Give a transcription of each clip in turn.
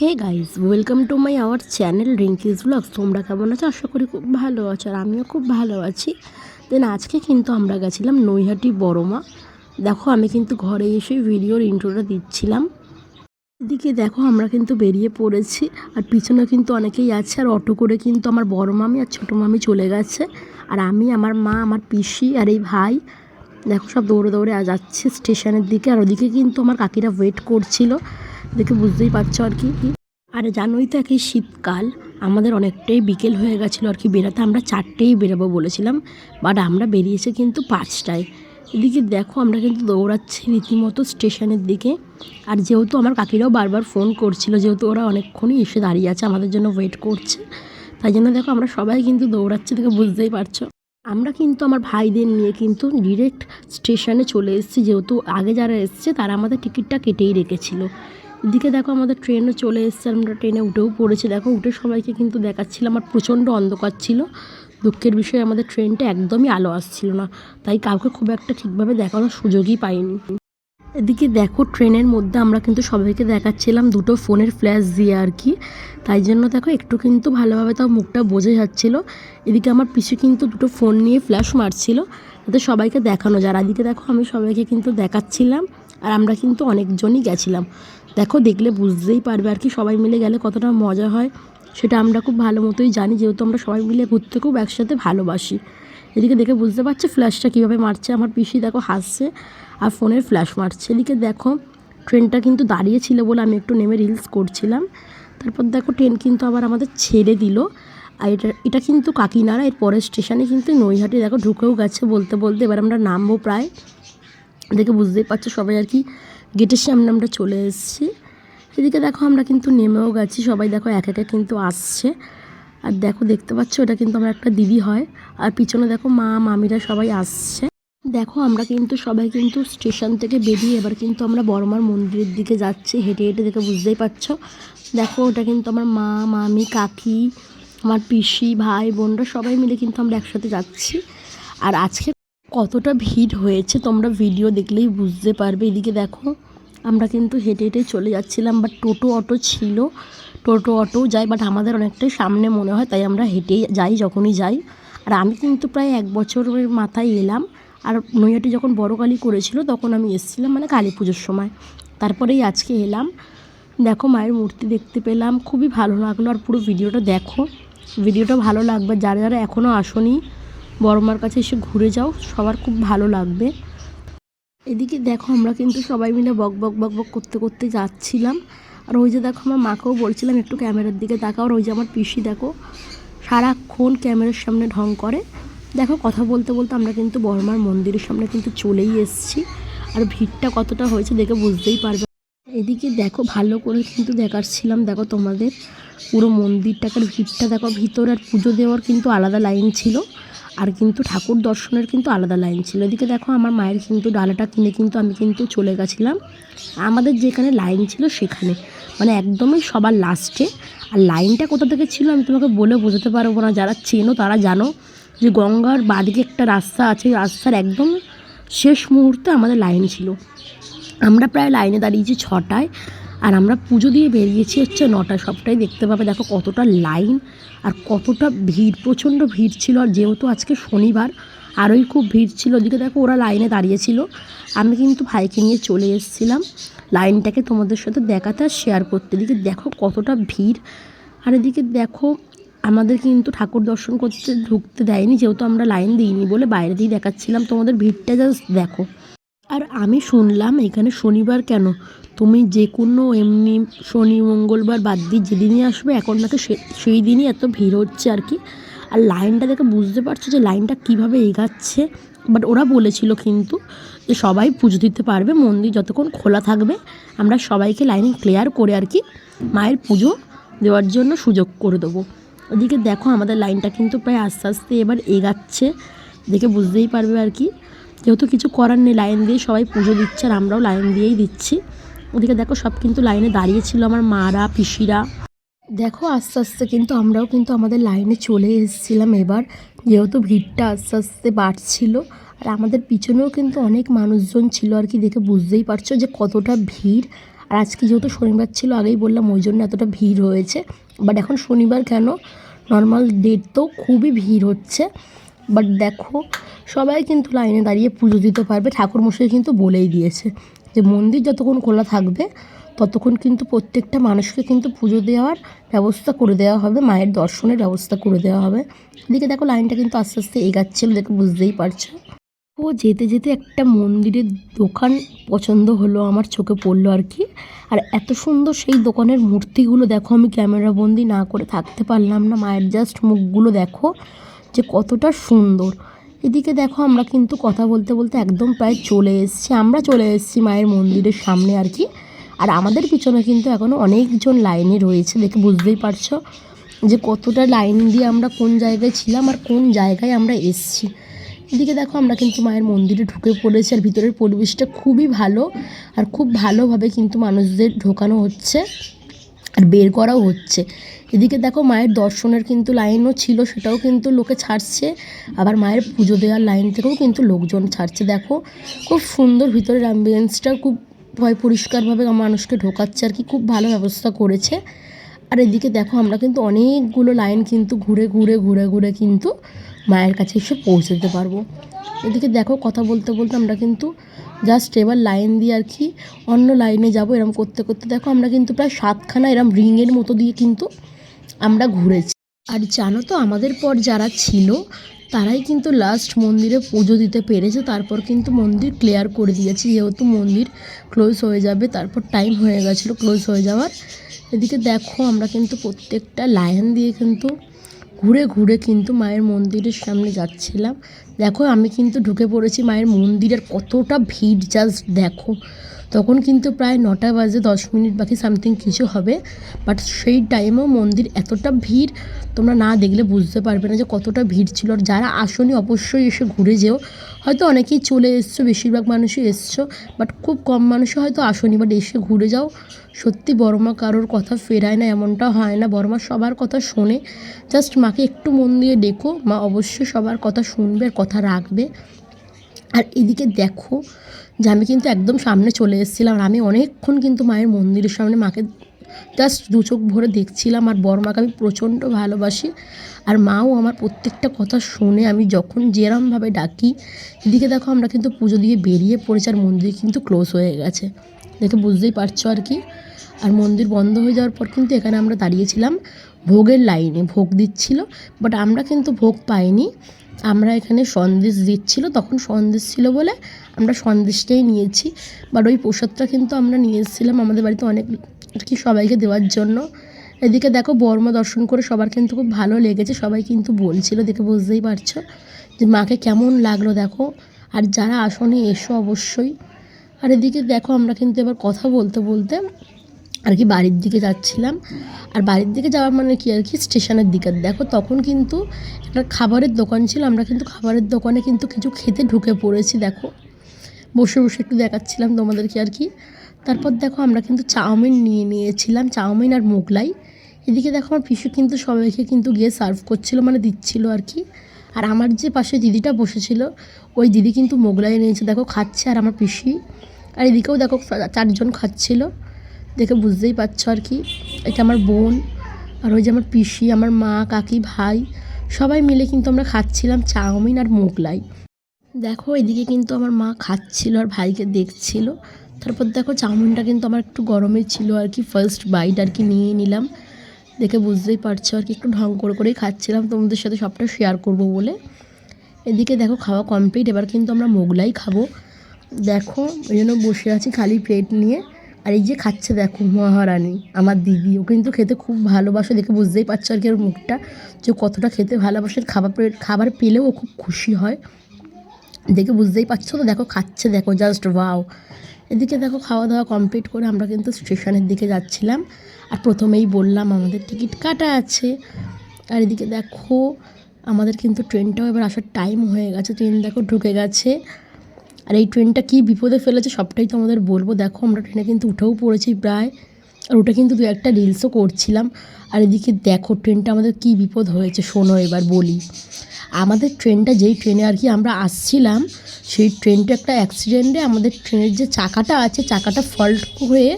Hey guys welcome to my our channel Rinki's vlogs তোমরা কেমন আছো? আশা করি খুব ভালো আছো আর আমিও খুব ভালো আছি। দেন আজকে কিন্তু আমরা গেছিলাম নৈহাটি বড়মা। দেখো, আমি কিন্তু ঘরে এসে ভিডিওর ইন্ট্রোটা দিচ্ছিলাম। এদিকে দেখো, আমরা কিন্তু বেরিয়ে পড়েছি আর পিছনে কিন্তু অনেকেই আছে আর অটো করে কিন্তু আমার বড় মামি আর ছোটো মামি চলে গেছে। আর আমি, আমার মা, আমার পিসি আর এই ভাই, দেখো সব দৌড়ে দৌড়ে যাচ্ছে স্টেশনের দিকে। আর ওদিকে কিন্তু আমার কাকিরা ওয়েট করছিল। দেখে বুঝতেই পারছ আর কি। আর জানোই তো একই শীতকাল, আমাদের অনেকটাই বিকেল হয়ে গেছিল আর কি বেরোতে আমরা চারটেই বেরোবো বলেছিলাম বাট আমরা বেরিয়েছি কিন্তু পাঁচটায়। এদিকে দেখো আমরা কিন্তু দৌড়াচ্ছি রীতিমতো স্টেশনের দিকে, আর যেহেতু আমার কাকিরাও বারবার ফোন করছিল, যেহেতু ওরা অনেকক্ষণই এসে দাঁড়িয়ে আছে, আমাদের জন্য ওয়েট করছে, তাই জন্য দেখো আমরা সবাই কিন্তু দৌড়াচ্ছি দেখে বুঝতেই পারছ। আমরা কিন্তু আমার ভাইদের নিয়ে কিন্তু ডিরেক্ট স্টেশনে চলে এসেছি, যেহেতু আগে যারা এসছে তারা আমাদের টিকিটটা কেটেই রেখেছিল। এদিকে দেখো আমাদের ট্রেনও চলে এসছে আমরা ট্রেনে উঠেও পড়েছি। দেখো উঠে সবাইকে কিন্তু দেখাচ্ছিলাম আর প্রচণ্ড অন্ধকার ছিল। দুঃখের বিষয়ে, আমাদের ট্রেনটা একদমই আলো আসছিল না। তাই কাউকে খুব একটা ঠিকভাবে দেখানোর সুযোগই পাইনি। এদিকে দেখো ট্রেনের মধ্যে আমরা কিন্তু সবাইকে দেখাচ্ছিলাম দুটো ফোনের ফ্ল্যাশ দিয়ে আর কি। তাই জন্য দেখো একটু কিন্তু ভালোভাবে তাও মুখটা বোঝা যাচ্ছিল। এদিকে আমার পিছু কিন্তু দুটো ফোন নিয়ে ফ্ল্যাশ মারছিল। যাতে সবাইকে দেখানো যায়। এদিকে দেখো আমি সবাইকে কিন্তু দেখাচ্ছিলাম। আর আমরা কিন্তু অনেকজনই গেছিলাম। দেখো, দেখলে বুঝতেই পারবে আর কি সবাই মিলে গেলে কতটা মজা হয়। সেটা আমরা খুব ভালো মতোই জানি, যেহেতু আমরা সবাই মিলে ঘুরতে খুব একসাথে ভালোবাসি। এদিকে দেখে বুঝতে পারছে ফ্ল্যাশটা কীভাবে মারছে? আমার পিসি দেখো হাসছে আর ফোনের ফ্ল্যাশ মারছে। এদিকে দেখো, ট্রেনটা কিন্তু দাঁড়িয়েছিল বলে আমি একটু নেমে রিলস করছিলাম। তারপর দেখো ট্রেন কিন্তু আবার আমাদের ছেড়ে দিল। আর এটা এটা কিন্তু কাকিনাড়া এর পরের স্টেশনে কিন্তু নৈহাটি, দেখো ঢুকেও গেছে বলতে বলতে। এবার আমরা নামবো প্রায়। দেখে বুঝতেই পারছ সবাই আর কি গেটের সামনে আমরা চলে এসেছি। এদিকে দেখো আমরা কিন্তু নেমেও গেছি, সবাই দেখো এক একে কিন্তু আসছে। আর দেখো দেখতে পাচ্ছ এটা কিন্তু আমার একটা দিদি হয়। আর পিছনে দেখো মা, মামিরা সবাই আসছে। দেখো আমরা কিন্তু সবাই কিন্তু স্টেশন থেকে বেরিয়ে এবার কিন্তু আমরা বড়মার মন্দিরের দিকে যাচ্ছি, হেঁটে হেঁটে দেখে বুঝতেই পারছ। দেখো ওটা কিন্তু আমার মা, মামি, কাকি, আমার পিসি, ভাই, বোনরা সবাই মিলে কিন্তু আমরা একসাথে যাচ্ছি। আর আজকে কতটা ভিড় হয়েছে তোমরা ভিডিও দেখলেই বুঝতে পারবে। এদিকে দেখো, আমরা কিন্তু হেঁটে হেঁটে চলে যাচ্ছিলাম বাট টোটো অটো ছিল। টোটো অটো যাই বাট আমাদের অনেকটাই সামনে মনে হয়, তাই আমরা হেঁটে যাই যখনই যাই। আর আমি কিন্তু প্রায় এক বছরের মাথায় এলাম। আর নৈহাটি যখন বড় কালী করেছিল, তখন আমি এসেছিলাম মানে কালী পুজোর সময়। তারপরেই আজকে এলাম। দেখো, মায়ের মূর্তি দেখতে পেলাম। খুবই ভালো লাগল। আর পুরো ভিডিওটা দেখো। ভিডিওটা ভালো লাগবে। যারা যারা এখনও আসনি বড়মার কাছে এসে ঘুরে যাও, সবার খুব ভালো লাগবে। এদিকে দেখো আমরা কিন্তু সবাই মিলে বক বক বক বক করতে করতে যাচ্ছিলাম। আর ওই যে দেখো আমার মাকেও বলছিলাম একটু ক্যামেরার দিকে তাকাও, আর ওই যে আমার পিসি দেখো, সারাক্ষণ ক্যামেরার সামনে ঢং করে। দেখো কথা বলতে বলতে আমরা কিন্তু বড়মার মন্দিরের সামনে কিন্তু চলেই এসেছি। আর ভিড়টা কতটা হয়েছে দেখে বুঝতেই পারবে। এদিকে দেখো ভালো করে কিন্তু দেখাচ্ছিলাম, দেখো তোমাদের পুরো মন্দিরটাকে, ভিড়টা দেখো, ভিতর আর পুজো দেওয়ার কিন্তু আলাদা লাইন ছিল। আর কিন্তু ঠাকুর দর্শনের কিন্তু আলাদা লাইন ছিল। এদিকে দেখো আমার মায়ের কিন্তু ডালাটা কিনে কিন্তু আমি কিন্তু চলে গেছিলাম। আমাদের যেখানে লাইন ছিল সেখানে। মানে একদমই সবার লাস্টে আর লাইনটা কোথা থেকে ছিল আমি তোমাকে বলে বোঝাতে পারব না। যারা চেনো তারা জানো যে গঙ্গার বাদিকে একটা রাস্তা আছে। রাস্তার একদম শেষ মুহূর্তে আমাদের লাইন ছিল। আমরা প্রায় লাইনে দাঁড়িয়েছি ছটায়। আর আমরা পুজো দিয়ে বেরিয়েছি হচ্ছে নটায় সবটাই দেখতে পাবে। দেখো কতটা লাইন আর কতটা ভিড়, প্রচণ্ড ভিড় ছিল। আর যেহেতু আজকে শনিবার, আরোই খুব ভিড় ছিল। ওদিকে দেখো ওরা লাইনে দাঁড়িয়েছিল আমি কিন্তু ভাইকে নিয়ে চলে এসেছিলাম। লাইনটাকে তোমাদের সাথে দেখাতে আর শেয়ার করতে। এদিকে দেখো কতটা ভিড়। আর এদিকে দেখো আমাদের কিন্তু ঠাকুর দর্শন করতে ঢুকতে দেয়নি। যেহেতু আমরা লাইন দিইনি বলে বাইরে দিয়ে দেখাচ্ছিলাম। তোমাদের ভিড়টা জাস্ট দেখো। আর আমি শুনলাম এখানে শনিবার কেন? তুমি যে কোনো এমনি শনি, মঙ্গলবার বাদ দিয়ে যেদিনই আসবে, এখন নাকি সেই দিনই এত ভিড় হচ্ছে আর কি? আর লাইনটা দেখে বুঝতে পারছ যে লাইনটা কীভাবে এগাচ্ছে? বাট ওরা বলেছিল কিন্তু যে সবাই পুজো দিতে পারবে, মন্দির যতক্ষণ খোলা থাকবে, আমরা সবাইকে লাইনে ক্লিয়ার করে আর কি মায়ের পুজো দেওয়ার জন্য সুযোগ করে দেবো। ওদিকে দেখো আমাদের লাইনটা কিন্তু প্রায় আস্তে আস্তে এবার এগাচ্ছে, দেখে বুঝতেই পারবে আর কি। যেহেতু কিছু করার নেই, লাইন দিয়ে সবাই পুজো দিচ্ছে আর আমরাও লাইন দিয়েই দিচ্ছি। ওদিকে দেখো সব কিন্তু লাইনে দাঁড়িয়েছিল আমার মারা, পিসিরা। দেখো আস্তে আস্তে কিন্তু আমরাও কিন্তু আমাদের লাইনে চলে এসেছিলাম এবার। যেহেতু ভিড়টা আস্তে আস্তে বাড়ছিল, আর আমাদের পিছনেও কিন্তু অনেক মানুষজন ছিল আর কি, দেখে বুঝতেই পারছ যে কতটা ভিড়। আর আজকে যেহেতু শনিবার ছিল, আগেই বললাম ওই জন্য এতটা ভিড় হয়েছে। বাট এখন শনিবার কেন? নর্মাল ডেট তো খুবই ভিড় হচ্ছে। বাট দেখো, সবাই কিন্তু লাইনে দাঁড়িয়ে পুজো দিতে পারবে। ঠাকুরমশাই কিন্তু বলেই দিয়েছে যে মন্দির যতক্ষণ খোলা থাকবে, ততক্ষণ কিন্তু প্রত্যেকটা মানুষকে কিন্তু পুজো দেওয়ার ব্যবস্থা করে দেওয়া হবে, মায়ের দর্শনের ব্যবস্থা করে দেওয়া হবে। এদিকে দেখো, লাইনটা কিন্তু আস্তে আস্তে এগাচ্ছিল দেখো বুঝতেই পারছ। ও যেতে যেতে একটা মন্দিরের দোকান পছন্দ হলো, আমার চোখে পড়ল আর কি। আর এত সুন্দর সেই দোকানের মূর্তিগুলো দেখো, আমি ক্যামেরা বন্দি না করে থাকতে পারলাম না। মায়ের জাস্ট মুখগুলো দেখো। যে কতটা সুন্দর। এদিকে দেখো আমরা কিন্তু কথা বলতে বলতে একদম প্রায় চলে এসেছি। আমরা চলে এসেছি মায়ের মন্দিরের সামনে আর কি। আর আমাদের পিছনে কিন্তু এখনও অনেকজন লাইনে রয়েছে দেখে বুঝতেই পারছ যে কতটা লাইন দিয়ে আমরা কোন জায়গায় ছিলাম আর কোন জায়গায় আমরা এসেছি। এদিকে দেখো আমরা কিন্তু মায়ের মন্দিরে ঢুকে পড়েছি আর ভিতরের পরিবেশটা খুবই ভালো আর খুব ভালোভাবে কিন্তু মানুষদের ঢোকানো হচ্ছে আর বের করাও হচ্ছে। এদিকে দেখো মায়ের দর্শনের কিন্তু লাইনও ছিল, সেটাও কিন্তু লোকে ছাড়ছে। আবার মায়ের পুজো দেওয়ার লাইন থেকেও কিন্তু লোকজন ছাড়ছে। দেখো, খুব সুন্দর ভিতরের অ্যাম্বিয়েন্সটা খুব ভয় পরিষ্কারভাবে মানুষকে ঢোকাচ্ছে আর কি, খুব ভালো ব্যবস্থা করেছে। আর এদিকে দেখো, আমরা কিন্তু অনেকগুলো লাইন কিন্তু ঘুরে ঘুরে ঘুরে ঘুরে কিন্তু মায়ের কাছে এসে পৌঁছতে পারব। এদিকে দেখো, কথা বলতে বলতে আমরা কিন্তু জাস্ট এবার লাইন দিয়ে আর কি অন্য লাইনে যাব, এরম করতে করতে। দেখো, আমরা কিন্তু প্রায় সাতখানা এরম রিংয়ের মতো দিয়ে কিন্তু আমরা ঘুরেছি। আর জানো তো, আমাদের পর যারা ছিল, তারাই কিন্তু লাস্ট মন্দিরে পুজো দিতে পেরেছে। তারপর কিন্তু মন্দির ক্লিয়ার করে দিয়েছে। যেহেতু মন্দির ক্লোজ হয়ে যাবে, তারপর টাইম হয়ে গেছিল ক্লোজ হয়ে যাওয়ার। এদিকে দেখো, আমরা কিন্তু প্রত্যেকটা লাইন দিয়ে কিন্তু ঘুরে ঘুরে কিন্তু মায়ের মন্দিরের সামনে যাচ্ছিলাম। দেখো, আমি কিন্তু ঢুকে পড়েছি মায়ের মন্দিরের কতটা ভিড় জাস্ট দেখো। তখন কিন্তু প্রায় নটা বাজে, দশ মিনিট বাকি, সামথিং কিছু হবে। বাট সেই টাইমেও মন্দির এতটা ভিড়, তোমরা না দেখলে বুঝতে পারবে না যে কতটা ভিড় ছিল। আর যারা আসনি, অবশ্যই এসে ঘুরে যেও। হয়তো অনেকেই চলে এসছো, বেশিরভাগ মানুষই এসছো, বাট খুব কম মানুষই হয়তো আসনি। বাট এসে ঘুরে যাও। সত্যি বড়মা কারোর কথা ফেরায় না, এমনটা হয় না। বড়মা সবার কথা শোনে। জাস্ট মাকে একটু মন দিয়ে দেখো। মা অবশ্যই সবার কথা শুনবে আর কথা রাখবে। আর এদিকে দেখো যে আমি কিন্তু একদম সামনে চলে এসেছিলাম আর আমি অনেকক্ষণ কিন্তু মায়ের মন্দিরের সামনে মাকে জাস্ট দু চোখ ভরে দেখছিলাম আর বড় মাকে আমি প্রচণ্ড ভালোবাসি আর মাও আমার প্রত্যেকটা কথা শুনে আমি যখন যেরমভাবে ডাকি, এদিকে দেখো আমরা কিন্তু পুজো দিয়ে বেরিয়ে পড়েছি আর মন্দির কিন্তু ক্লোজ হয়ে গেছে। দেখে বুঝতেই পারছ আর কি? আর মন্দির বন্ধ হয়ে যাওয়ার পর কিন্তু এখানে আমরা দাঁড়িয়েছিলাম ভোগের লাইনে, ভোগ দিচ্ছিল বাট আমরা কিন্তু ভোগ পাইনি। আমরা এখানে সন্দেশ দিচ্ছিল, তখন সন্দেশ ছিল বলে আমরা সন্দেশটাই নিয়েছি। বাট ওই প্রসাদটা কিন্তু আমরা নিয়ে এসেছিলাম আমাদের বাড়িতে অনেক আর কি সবাইকে দেওয়ার জন্য। এদিকে দেখো বর্মা দর্শন করে সবার কিন্তু খুব ভালো লেগেছে, সবাই কিন্তু বলছিল, দেখে বুঝতেই পারছ যে মাকে কেমন লাগল দেখো। আর যারা আসনে, এসো অবশ্যই। আর এদিকে দেখো আমরা কিন্তু এবার কথা বলতে বলতে আর কি বাড়ির দিকে যাচ্ছিলাম। আর বাড়ির দিকে যাওয়ার মানে কি আর কি? স্টেশনের দিকে। দেখো তখন কিন্তু একটা খাবারের দোকান ছিল। আমরা কিন্তু খাবারের দোকানে কিন্তু কিছু খেতে ঢুকে পড়েছি, দেখো। বসে বসে একটু দেখাচ্ছিলাম তোমাদেরকে আর কি। তারপর দেখো আমরা কিন্তু চাউমিন নিয়ে নিয়েছিলাম, চাউমিন আর মোগলাই। এদিকে দেখো আমার পিসু কিন্তু সবাইকে কিন্তু গিয়ে সার্ভ করছিল মানে দিচ্ছিল আর কি। আর আমার যে পাশে দিদিটা বসেছিল, ওই দিদি কিন্তু মোগলাই নিয়েছে দেখো খাচ্ছে আর আমার পিসি। আর এদিকেও দেখো চারজন খাচ্ছিল। দেখে বুঝতেই পারছ আর কি। এটা আমার বোন, আর ওই যে আমার পিসি, আমার মা, কাকি, ভাই, সবাই মিলে কিন্তু আমরা খাচ্ছিলাম চাউমিন আর মোগলাই। দেখো, এদিকে কিন্তু আমার মা খাচ্ছিল আর ভাইকে দেখছিল। তারপর দেখো, চাউমিনটা কিন্তু আমার একটু গরমে ছিল আর কি। ফার্স্ট বাইট আর কি নিয়ে নিলাম। দেখে বুঝতেই পারছ আর কি, একটু ঢং করে করেই খাচ্ছিলাম। তোমাদের সাথে সবটা শেয়ার করব বলে। এদিকে দেখো, খাওয়া কমপ্লিট এবার কিন্তু আমরা মোগলাই খাব। দেখো ওই জন্য বসে আছি খালি প্লেট নিয়ে। আর এই যে খাচ্ছে দেখো মহারানী, আমার দিদি। ও কিন্তু খেতে খুব ভালোবাসে, দেখে বুঝতেই পারছ আর কি ওর মুখটা। যে কতটা খেতে ভালোবাসে, খাবার খাবার পেলেও ও খুব খুশি হয়। দেখে বুঝতেই পারছ তো, দেখো খাচ্ছে, দেখো জাস্ট ওয়াও এদিকে দেখো খাওয়া দাওয়া কমপ্লিট করে আমরা কিন্তু স্টেশনের দিকে যাচ্ছিলাম। আর প্রথমেই বললাম আমাদের টিকিট কাটা আছে। আর এদিকে দেখো আমাদের কিন্তু ট্রেনটাও এবার আসার টাইম হয়ে গেছে, ট্রেন দেখো ঢুকে গেছে। আর এই ট্রেনটা কী বিপদে ফেলেছে সবটাই তো আমাদের বলব। দেখো, আমরা ট্রেনে কিন্তু উঠেও পড়েছি প্রায়। আর ওটা কিন্তু দু একটা রিলসও করছিলাম। আর এদিকে দেখো ট্রেনটা আমাদের কী বিপদ হয়েছে, শোনো এবার বলি। আমাদের ট্রেনটা যেই ট্রেনে আর কি আমরা আসছিলাম, সেই ট্রেনটা একটা অ্যাক্সিডেন্টে আমাদের ট্রেনের যে চাকাটা আছে, চাকাটা ফল্ট হয়ে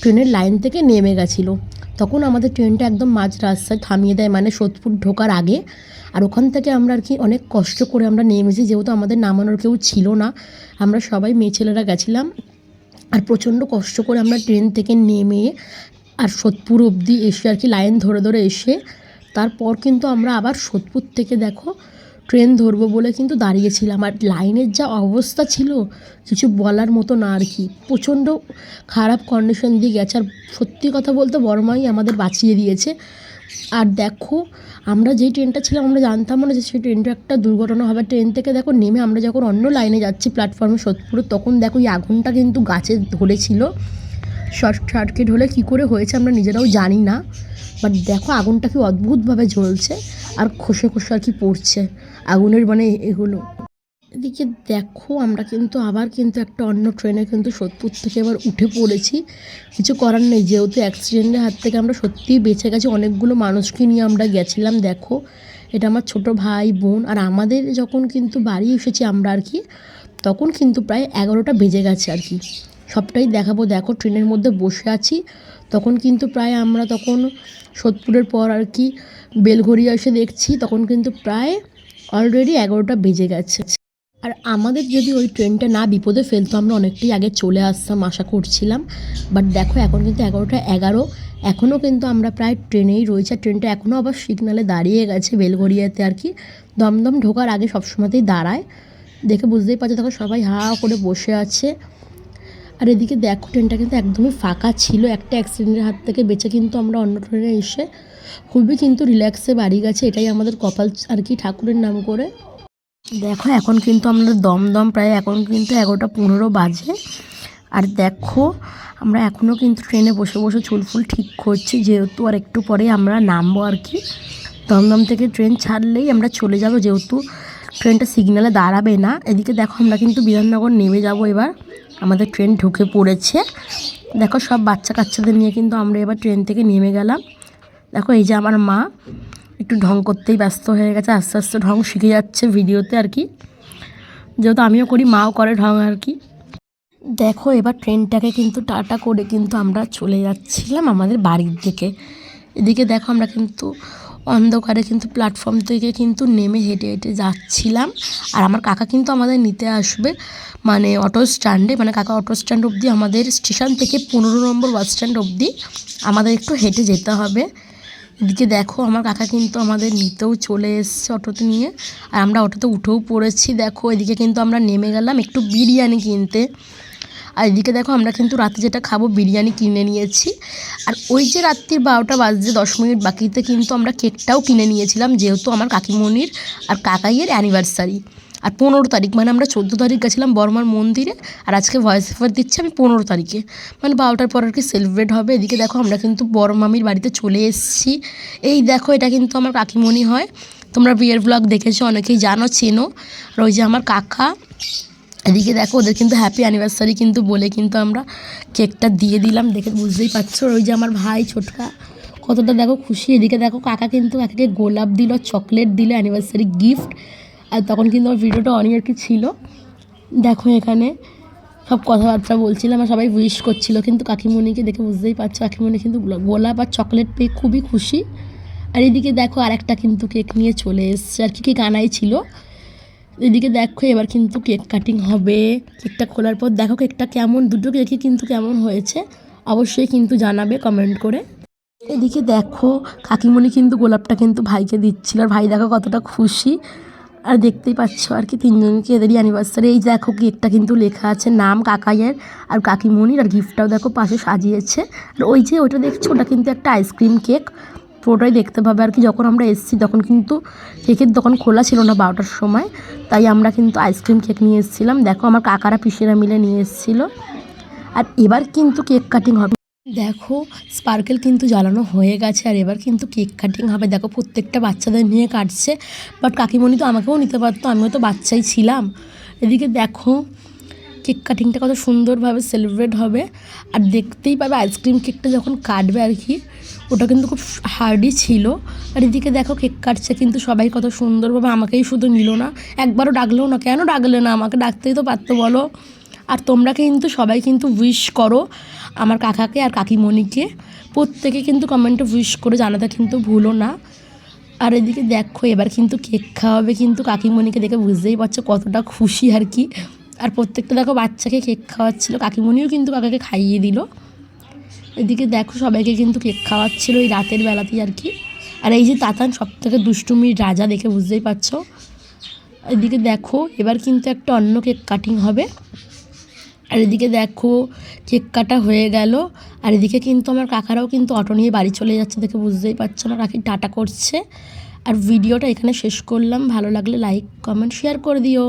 ট্রেনের লাইন থেকে নেমে গেছিল। তখন আমাদের ট্রেনটা একদম মাঝ রাস্তায় থামিয়ে দেয় মানে সোদপুর ঢোকার আগে। আর ওখান থেকে আমরা আর কি অনেক কষ্ট করে আমরা নেমেছি, যেহেতু আমাদের নামানোর কেউ ছিল না। আমরা সবাই মেয়ে ছেলেরা গেছিলাম আর প্রচণ্ড কষ্ট করে আমরা ট্রেন থেকে নেমে আর সোদপুর অবধি এসে আর কি লাইন ধরে ধরে এসে তারপর কিন্তু আমরা আবার সোদপুর থেকে দেখো ট্রেন ধরবো বলে কিন্তু দাঁড়িয়েছিলাম। আর লাইনের যা অবস্থা ছিল কিছু বলার মতো না আর কি। প্রচণ্ড খারাপ কন্ডিশন দিয়ে গেছে। আর সত্যি কথা বলতে বড়মাই আমাদের বাঁচিয়ে দিয়েছে। আর দেখো, আমরা যেই ট্রেনটা ছিলাম, আমরা জানতাম না যে সেই ট্রেনটা একটা দুর্ঘটনা হবে। ট্রেন থেকে দেখো নেমে আমরা যখন অন্য লাইনে যাচ্ছি প্ল্যাটফর্মে সোদপুরে, তখন দেখো এই আগুনটা কিন্তু গাছে ধরেছিল। শর্ট সার্কিট হলে কী করে হয়েছে আমরা নিজেরাও জানি না। বাট দেখো আগুনটা কি অদ্ভুতভাবে জ্বলছে, আর খসে খসে আর কি পড়ছে। আগুনের মানে এগুলো এদিকে দেখো, আমরা কিন্তু আবার কিন্তু একটা অন্য ট্রেনে কিন্তু সোদপুর থেকে আবার উঠে পড়েছি। কিছু করার নেই, যেহেতু অ্যাক্সিডেন্টের হাত থেকে আমরা সত্যিই বেঁচে গেছি। অনেকগুলো মানুষকে নিয়ে আমরা গেছিলাম, দেখো। এটা আমার ছোট ভাই, বোন, আর আমাদের যখন কিন্তু বাড়ি এসেছি আমরা আর কি, তখন কিন্তু প্রায় এগারোটা বেজে গেছে আর কি। সবটাই দেখাবো। দেখো ট্রেনের মধ্যে বসে আছি। তখন কিন্তু প্রায় আমরা তখন সোদপুরের পর আর কি বেলঘরিয়া এসে দেখছি, তখন কিন্তু প্রায় অলরেডি এগারোটা বেজে গেছে। আর আমাদের যদি ওই ট্রেনটা না বিপদে ফেলতো, আমরা অনেকটাই আগে চলে আসতাম, আশা করছিলাম। বাট দেখো, এখন কিন্তু এগারোটা এগারো। এখনও কিন্তু আমরা প্রায় ট্রেনেই রয়েছে। ট্রেনটা এখনও আবার সিগনালে দাঁড়িয়ে গেছে বেলঘরিয়াতে আর কি। দমদম ঢোকার আগে সবসময়তেই দাঁড়ায়। দেখে বুঝতেই পারছ তখন সবাই হা করে বসে আছে। আর এদিকে দেখো ট্রেনটা কিন্তু একদমই ফাঁকা ছিল। একটা অ্যাক্সিডেন্টের হাত থেকে বেঁচে কিন্তু আমরা অন্য ট্রেনে এসে খুবই কিন্তু রিল্যাক্সে বাড়ি গেছে। এটাই আমাদের কপাল আর কি ঠাকুরের নাম করে। দেখো, এখন কিন্তু আমরা দমদম প্রায় এখন কিন্তু এগারোটা পনেরো বাজে। আর দেখো, আমরা এখনও কিন্তু ট্রেনে বসে বসে চুলফুল ঠিক করছি, যেহেতু আর একটু পরে আমরা নামবো আর কি। দমদম থেকে ট্রেন ছাড়লেই আমরা চলে যাব, যেহেতু ট্রেনটা সিগনালে দাঁড়াবে না। এদিকে দেখো, আমরা কিন্তু বিধাননগর নেমে যাব এবার। আমাদের ট্রেন ঢুকে পড়েছে। দেখো, সব বাচ্চা কাচ্চাদের নিয়ে কিন্তু আমরা এবার ট্রেন থেকে নেমে গেলাম। দেখো, এই যে আমার মা। একটু ঢং করতেই ব্যস্ত হয়ে গেছে, আস্তে আস্তে ঢং শিখে যাচ্ছে ভিডিওতে আর কি। যেহেতু আমিও করি, মাও করে ঢং আর কি। দেখো, এবার ট্রেনটাকে কিন্তু টাটা করে কিন্তু আমরা চলে যাচ্ছিলাম আমাদের বাড়ির দিকে। এদিকে দেখো, আমরা কিন্তু অন্ধকারে কিন্তু প্ল্যাটফর্ম থেকে কিন্তু নেমে হেঁটে হেঁটে যাচ্ছিলাম। আর আমার কাকা কিন্তু আমাদের নিতে আসবে মানে অটো স্ট্যান্ডে মানে কাকা অটো স্ট্যান্ড অবধি আমাদের স্টেশন থেকে পনেরো নম্বর বাস স্ট্যান্ড অবধি আমাদের একটু হেঁটে যেতে হবে। এদিকে দেখো, আমার কাকা কিন্তু আমাদের নিতেও চলে এসছে অটোতে নিয়ে। আর আমরা অটোতে উঠেও পড়েছি, দেখো। এদিকে কিন্তু আমরা নেমে গেলাম একটু বিরিয়ানি কিনতে। আর এদিকে দেখো, আমরা কিন্তু রাতে যেটা খাব, বিরিয়ানি কিনে নিয়েছি। আর ওই যে রাত্রির বারোটা বাজছে, দশ মিনিট বাকিতে কিন্তু আমরা কেকটাও কিনে নিয়েছিলাম, যেহেতু আমার কাকিমণির আর কাকাইয়ের অ্যানিভার্সারি আর পনেরো তারিখ মানে আমরা চোদ্দ তারিখ গেছিলাম বর্মার মন্দিরে, আর আজকে ভয়েস ওভার দিচ্ছি আমি পনেরো তারিখে। মানে বারোটার পর আর কি সেলিব্রেট হবে। এদিকে দেখো আমরা কিন্তু বড় মামির বাড়িতে চলে এসেছি। এই দেখো, এটা কিন্তু আমার কাকিমণি হয়। তোমরা বিয়ের ব্লগ দেখেছ, অনেকেই জানো, চেনো। আর ওই যে আমার কাকা। এদিকে দেখো, ওদের কিন্তু হ্যাপি অ্যানিভার্সারি কিন্তু বলে কিন্তু আমরা কেকটা দিয়ে দিলাম। দেখে বুঝতেই পারছ ওই যে আমার ভাই, ছোটকা। কতটা দেখো খুশি। এদিকে দেখো, কাকা কিন্তু কাকাকে গোলাপ দিল চকলেট দিল অ্যানিভার্সারি গিফট আর তখন কিন্তু আমার ভিডিওটা অনেক আর কি ছিল? দেখো এখানে সব কথাবার্তা বলছিলাম আর সবাই উইশ করছিল, কিন্তু কাকিমণিকে দেখে বুঝতেই পারছ, কাকিমণি কিন্তু গোলাপ আর চকলেট পেয়ে খুবই খুশি। আর এদিকে দেখো আর একটা কিন্তু কেক নিয়ে চলে এসছে, আর কি কেক আনাই ছিল। এদিকে দেখো এবার কিন্তু কেক কাটিং হবে কেকটা খোলার পর দেখো কেকটা কেমন, দুটো কেকই কিন্তু কেমন হয়েছে, অবশ্যই কিন্তু জানাবে কমেন্ট করে। এদিকে দেখো কাকিমণি কিন্তু গোলাপটা কিন্তু ভাইকে দিচ্ছিল, আর ভাই দেখো কতটা খুশি। আর দেখতেই পাচ্ছ আর কি তিনজনকে এদেরই অ্যানিভার্সারি এই দেখো কেকটা কিন্তু লেখা আছে নাম কাকাইয়ের আর কাকিমণির আর গিফটটাও দেখো পাশে সাজিয়েছে। আর ওই যে ওটা দেখছ, ওটা কিন্তু একটা আইসক্রিম কেক পুরোটাই দেখতে পাবে আর কি যখন আমরা এসেছি তখন কিন্তু কেকের দোকান খোলা ছিল না বারোটার সময়, তাই আমরা কিন্তু আইসক্রিম কেক নিয়ে এসেছিলাম। দেখো আমার কাকারা পিসেরা মিলে নিয়ে এসেছিল। আর এবার কিন্তু কেক কাটিং হবে। দেখো স্পার্কেল কিন্তু জ্বালানো হয়ে গেছে আর এবার কিন্তু কেক কাটিং হবে। দেখো, প্রত্যেকটা বাচ্চাদের নিয়ে কাটছে বাট কাকিমণি তো আমাকেও নিতে পারতো, আমিও তো বাচ্চাই ছিলাম। এদিকে দেখো কেক কাটিংটা কত সুন্দরভাবে সেলিব্রেট হবে। আর দেখতেই পাবে আইসক্রিম কেকটা যখন কাটবে আর কি, ওটা কিন্তু খুব হার্ডই ছিল। আর এদিকে দেখো কেক কাটছে কিন্তু সবাই কত সুন্দরভাবে, আমাকেই শুধু নিল না, একবারও ডাকলেও না, কেন ডাকলে না? আমাকে ডাকতেই তো পারতো, বলো। আর তোমরা কিন্তু সবাই কিন্তু উইশ করো আমার কাকাকে আর কাকিমণিকে। প্রত্যেকে কিন্তু কমেন্টে উইশ করে জানাতে কিন্তু ভুলো না। আর এদিকে দেখো, এবার কিন্তু কেক খাওয়াবে কিন্তু কাকিমণিকে দেখে বুঝতেই পারছ কতটা খুশি আর কি। আর প্রত্যেকটা দেখো বাচ্চাকে কেক খাওয়াচ্ছিলো, কাকিমণিও কিন্তু কাকাকে খাইয়ে দিল। এদিকে দেখো সবাইকে কিন্তু কেক খাওয়াচ্ছিল এই রাতের বেলাতেই আর কি। আর এই যে তাতান সব থেকে দুষ্টুমির রাজা দেখে বুঝতেই পারছ। এদিকে দেখো, এবার কিন্তু একটা অন্য কেক কাটিং হবে। আর এদিকে দেখো, কেক কাটা হয়ে গেল। আর এদিকে কিন্তু আমার কাকারাও কিন্তু অটো নিয়ে বাড়ি চলে যাচ্ছে দেখে বুঝতেই পারছ না কাকি টাটা করছে। আর ভিডিওটা এখানে শেষ করলাম। ভালো লাগলে লাইক কমেন্ট শেয়ার করে দিও।